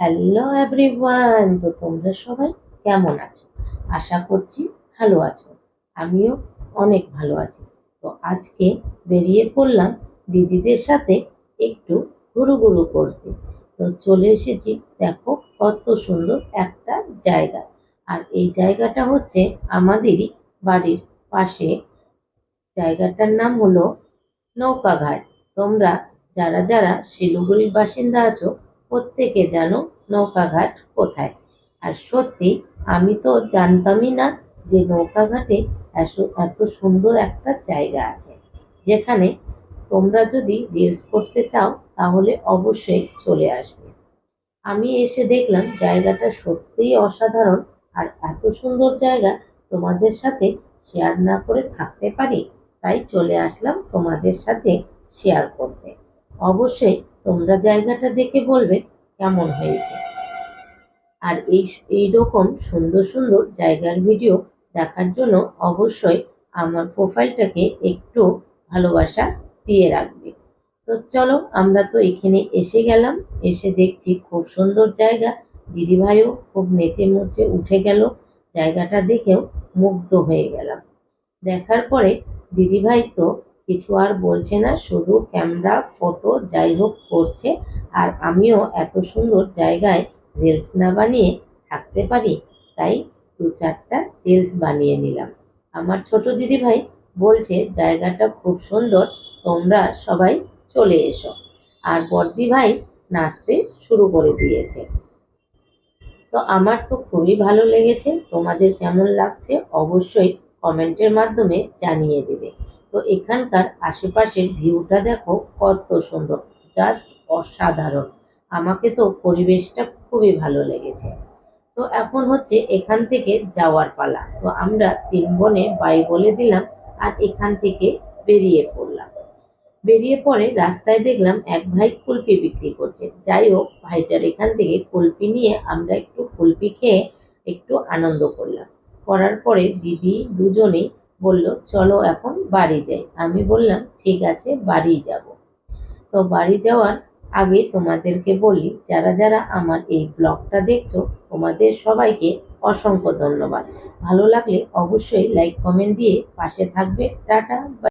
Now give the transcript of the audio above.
Hello everyone তো তোমরা সবাই কেমন আছো? আশা করছি ভালো আছো। আমিও অনেক ভালো আছি। তো আজকে বেরিয়ে পড়লাম দিদিদের সাথে একটু ঘুরু ঘুরু করতে। তো চলে এসেছি। দেখো কত সুন্দর একটা জায়গা। আর এই জায়গাটা হচ্ছে আমাদেরই বাড়ির পাশে। জায়গাটার নাম হলো নৌকাঘাট। তোমরা যারা যারা শিলিগুড়ির বাসিন্দা আছো প্রত্যেকে জানো নৌকাঘাট কোথায়? আর সত্যি, আমি তো জানতামই না যে নৌকাঘাটে এত সুন্দর একটা জায়গা আছে। যেখানে তোমরা যদি রিলস করতে চাও, তাহলে অবশ্যই চলে আসবে। আমি এসে দেখলাম জায়গাটা সত্যিই অসাধারণ, আর এত সুন্দর জায়গা তোমাদের সাথে শেয়ার না করে থাকতে পারি, তাই চলে আসলাম তোমাদের সাথে শেয়ার করতে। অবশ্যই তোমরা জায়গাটা দেখে বলবে কেমন হয়েছে। আর এই রকম সুন্দর সুন্দর জায়গার ভিডিও দেখার জন্য অবশ্যই আমার প্রোফাইলটাকে একটু ভালোবাসা দিয়ে রাখবে। তো চলো, আমরা তো এখানে এসে গেলাম, এসে দেখছি খুব সুন্দর জায়গা। দিদিভাইও খুব নেচে মুচে উঠে গেল, জায়গাটা দেখেও মুগ্ধ হয়ে গেলাম। দেখার পরে দিদিভাই তো কিছু আর বলছে না, শুধু ক্যামেরা, ফটো যাই হোক করছে, আর আমিও এত সুন্দর জায়গায় রিলস না বানিয়ে থাকতে পারি, তাই দু চারটা রিলস বানিয়ে নিলাম। আমার ছোট দিদিভাই বলছে, জায়গাটা খুব সুন্দর, তোমরা সবাই চলে এসো। আর বর্দি ভাই নাচতে শুরু করে দিয়েছে। তো আমার তো খুবই ভালো লেগেছে, তোমাদের কেমন লাগছে অবশ্যই কমেন্টের মাধ্যমে জানিয়ে দেবে। তো এখানকার আশেপাশের ভিউটা দেখো কত সুন্দর জাস্ট অসাধারণ। আমাকে তো পরিবেশটা খুবই ভালো লেগেছে। তো এখন হচ্ছে এখান থেকে যাওয়ার পালা। তো আমরা তিন বনে বাই বলে দিলাম আর এখান থেকে বেরিয়ে পড়লাম। বেরিয়ে পরে রাস্তায় দেখলাম এক ভাই কুলপি বিক্রি করছে। যাই হোক, ভাইটার এখান থেকে কুলপি নিয়ে আমরা একটু কুলপি খেয়ে একটু আনন্দ করলাম। করার পরে দিদি দুজনেই বলল, চলো এখন বাড়ি যাই। আমি বললাম, ঠিক আছে, বাড়ি যাব। তো বাড়ি যাওয়ার আগে তোমাদেরকে বলি, যারা যারা আমার এই ব্লগটা দেখছ, তোমাদের সবাইকে অসংখ্য ধন্যবাদ। ভালো লাগলে অবশ্যই লাইক কমেন্ট দিয়ে পাশে থাকবে। টাটা